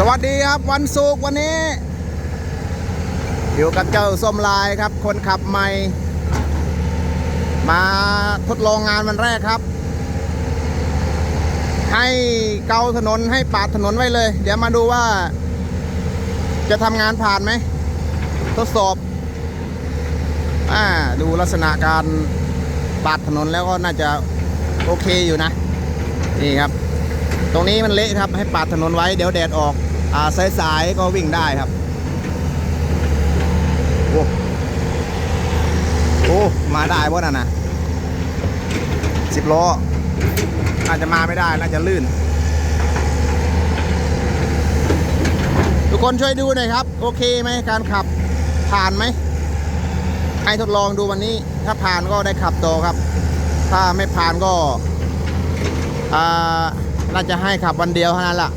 สวัสดีครับวันศุกร์วันนี้ อยู่กับเจ้าส้มลายครับ คนขับใหม่ มาทดลองงานวันแรกครับ ให้เกาถนนให้ปาดถนนไว้เลย เดี๋ยวมาดูว่า จะทำงานผ่านไหม ทดสอบอ่าดูลักษณะการปาดถนนแล้วก็น่าจะโอเคอยู่นะ นี่ครับ ตรงนี้มันเละครับให้ปาดถนนไว้เดี๋ยวแดดออก อ่าสายๆก็วิ่งได้ครับโอ้โอ้มาได้วะน่ะนะสิบล้อน่าจะมาไม่ได้น่าจะลื่น ทุกคนช่วยดูหน่อยครับ โอเคไหมการขับผ่านไหมให้ทดลองดูวันนี้ ถ้าผ่านก็ได้ขับต่อครับ ถ้าไม่ผ่านก็อ่าน่าจะให้ขับวันเดียวเท่านั้นแหละ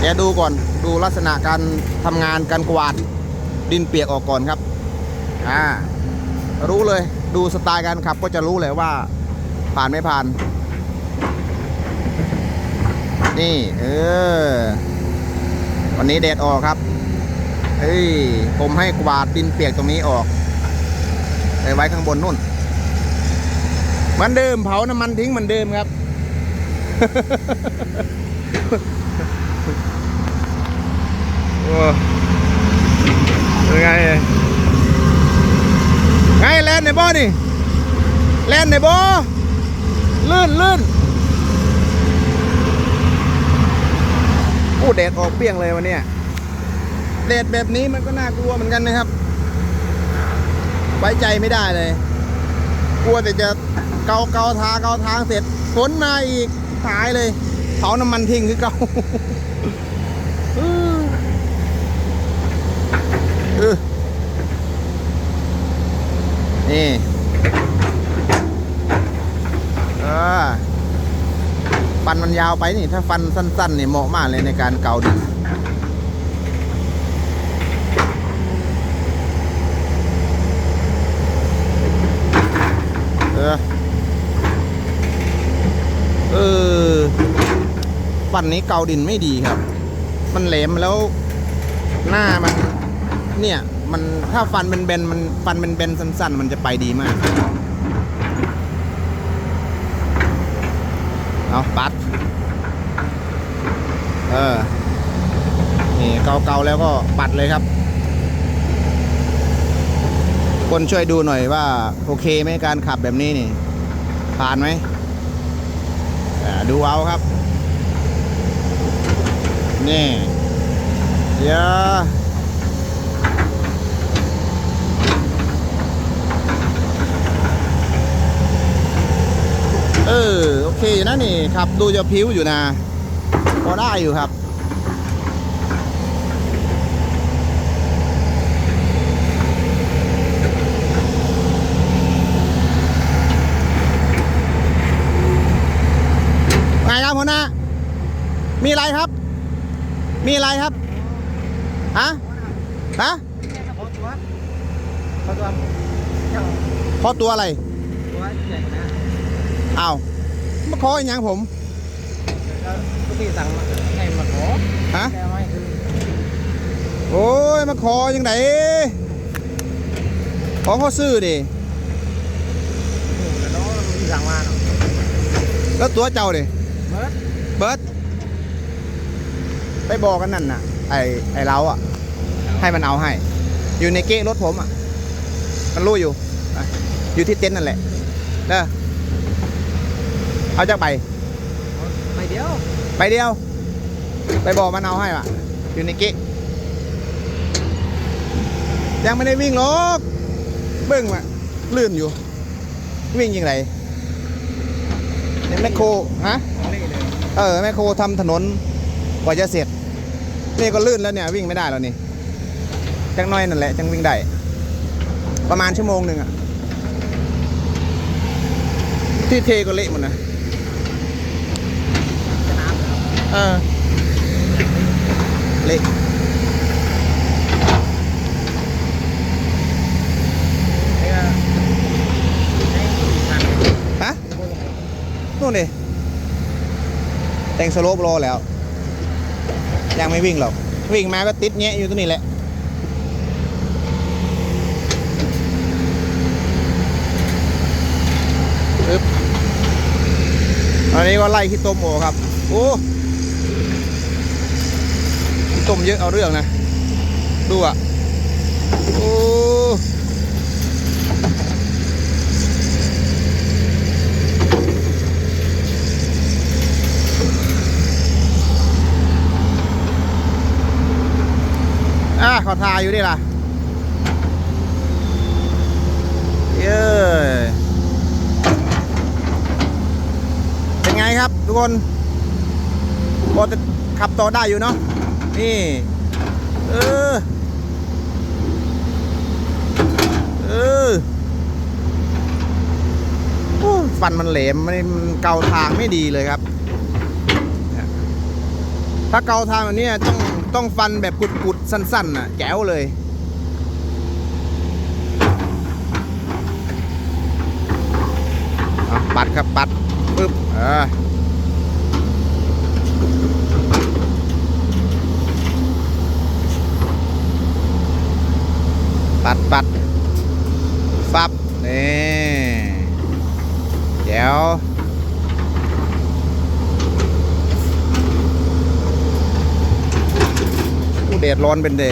เดี๋ยวดูก่อนดูลักษณะการทำงานการกวาดดินเปียกออกก่อนครับอ่ารู้เลยดูสไตล์การขับก็จะรู้เลยว่า ผ่านไม่ผ่าน นี่ เออ วันนี้แดดออกครับเฮ้ยผมให้กวาดดินเปียกตรงนี้ออกไปไว้ข้างบนนู่นเหมือนเดิมเผาน้ำมันทิ้งเหมือนเดิมครับ โอ้ยังไงไงแลนในบ่อนี่แลนในบ่อลื่นลื่นโอ้แดดออกเปี้ยงเลยวันนี้แดดแบบนี้มันก็น่ากลัวเหมือนกันนะครับ ไว้ใจไม่ได้เลย กลัวแต่จะเกาเกาทาเกาทางเสร็จฝนมาอีกหายเลย เผาน้ำมันทิ้งคือเก่าเออนี่เออฟันมันยาวไปนี่ ถ้าฟันสั้นๆนี่เหมาะมากเลยในการเกาดิน เออ เออ ฟันนี้เกาดินไม่ดีครับ มันแหลมแล้วหน้ามันเนี่ยมันถ้าฟันเป็นเบนมันฟันเป็นเบนสั้น ๆ มันจะไปดีมากเอาปัด เออ นี่เกาๆแล้วก็ปัดเลยครับ คนช่วยดูหน่อยว่า โอเคไหมการขับแบบนี้นี่ ผ่านไหมดูเอาครับ นี่เดี๋ยอะเออ โอเคอยู่นะนี่ขับ ดูจะพิ้วอยู่นะพอได้อยู่ครับไงครับหัวหน้ามีอะไรครับ มีอะไรครับ ฮะ ฮะ ขอตัวขอตัวเจ้าขอตัวอะไร ตัวใหญ่นะอ้าวมาขออีกอย่างผม แล้วทุกที่สั่งมาให้มาขอฮะ แกไม่คือโอ้ย มาขอยังไงขอเขาซื้อดิแล้วน้องที่สั่งมาเนาะแล้วตัวเจ้าดิเมื่อเบิร์ด ไปบอกกันนั่นน่ะ ไอไอเราอะ ให้มันเอาให้ อยู่ในเก๊ะรถผมอะ มันรู้อยู่อะอยู่ที่เต็นท์นั่นแหละเด้อเอาจากใบไปเดียวไปเดียว ไปบอกมันเอาให้ว่ะ อยู่ในเก๊ะยังไม่ได้วิ่งหรอกเบิ้งว่ะลื่นอยู่ วิ่งยังไงเนี่ยแมคโครฮะเละเลยเออแมคโครทำถนนกว่าจะเสร็จ นี่ก็ลื่นแล้วเนี่ยวิ่งไม่ได้แล้วนี่จังน้อยนั่นแหละจังวิ่งได้ประมาณชั่วโมงหนึ่งอะที่เทก็เละหมดนะเออเละไอ้ก็ไอ้สั่งฮะนู่นดิแต่งสโลปรอแล้ว ยังไม่วิ่งหรอก วิ่งมาก็ติดแงะอยู่ตรงนี้แหละปึ๊บอันนี้ก็ไล่ขี้ต้มโอครับ โอ้ขี้ต้มเยอะเอาเรื่องนะ ดูอะ โอ้ อะขอทายอยู่ดิล่ะเย้เป็นไงครับทุกคนพอจะขับต่อได้อยู่เนาะนี่ เออ เออฟันมันแหลมมันเกาทางไม่ดีเลยครับ ถ้าเกาทางแบบนี้ต้อง ต้องฟันแบบกุดๆสั้นๆน่ะแจ๋วเลย ปัดครับปัดปึ๊บเออปัดปัดฟับนี่แจ๋ว แดดร้อนเป็นเด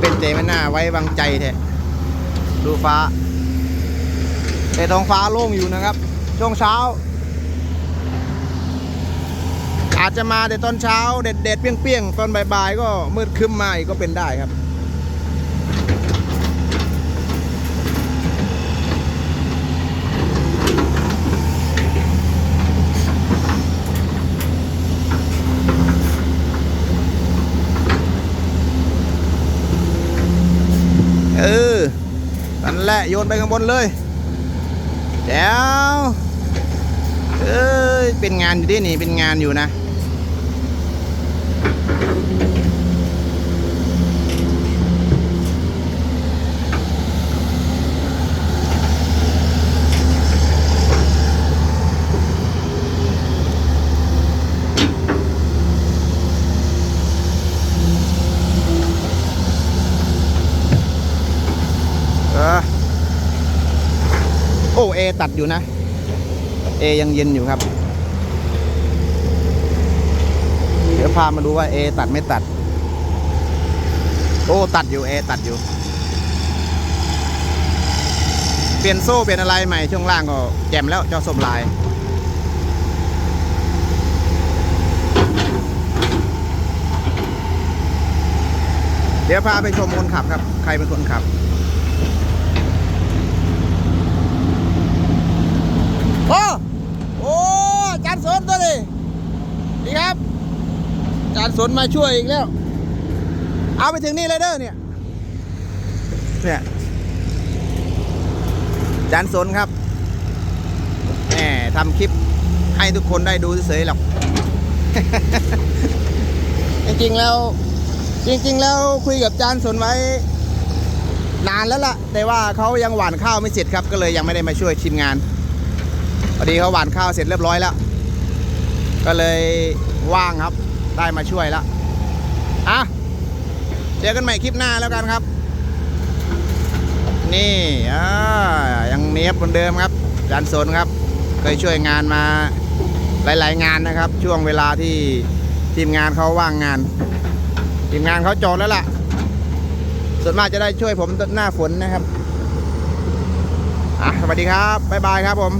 เป็นเจไม่น่าไว้วางใจแท้ดูฟ้าแต่ท้องฟ้าโล่งอยู่นะครับ ช่วงเช้า อาจจะมาแต่ตอนเช้าเด็ดเด็ดๆเปรี้ยงเปี้ยงๆ ตอนบ่ายๆ ก็มืดครึ้มมาอีกก็เป็นได้ครับ เออ นั่นแหละ โยนไปข้างบนเลยแจ๋วเอ้ยเป็นงานอยู่ดินี่เป็นงานอยู่นะ เออ เอตัดอยู่นะเอยังเย็นอยู่ครับ เดี๋ยวพามาดูว่าเอตัดไม่ตัด โอ้ ตัดอยู่เอตัดอยู่ เปลี่ยนโซ่เปลี่ยนอะไรใหม่ช่วงล่างก็แจ่มแล้วเจ้าสมลายเดี๋ยวพาไปชมคนขับครับ ใครเป็นคนขับ โอ้โอ้จารย์สนตัวนี้ดีครับจารย์สนมาช่วยอีกแล้ว เอาไปถึงนี่เลยเด้อเนี่ย เนี่ยจารย์สนครับแหมทำคลิปให้ทุกคนได้ดูเฉยๆหรอก จริงๆแล้วจริงๆแล้วคุยกับจารย์สนไว้ นานแล้วล่ะ แต่ว่าเขายังหว่านข้าวไม่เสร็จครับ ก็เลยยังไม่ได้มาช่วยทีมงาน พอดีเขาหวานข้าวเสร็จเรียบร้อยแล้ว ก็เลยว่างครับ ได้มาช่วยแล้วอะเจอกันใหม่คลิปหน้าแล้วกันครับ นี่อ่ายังเนี้ยบเหมือนเดิมครับจานสนครับ เคยช่วยงานมาหลาย ๆ งานนะครับ ช่วงเวลาที่ทีมงานเขาว่างงาน ทีมงานเขาจองแล้วล่ะ ส่วนมากจะได้ช่วยผมหน้าฝนนะครับอะสวัสดีครับ บ๊ายบายครับผม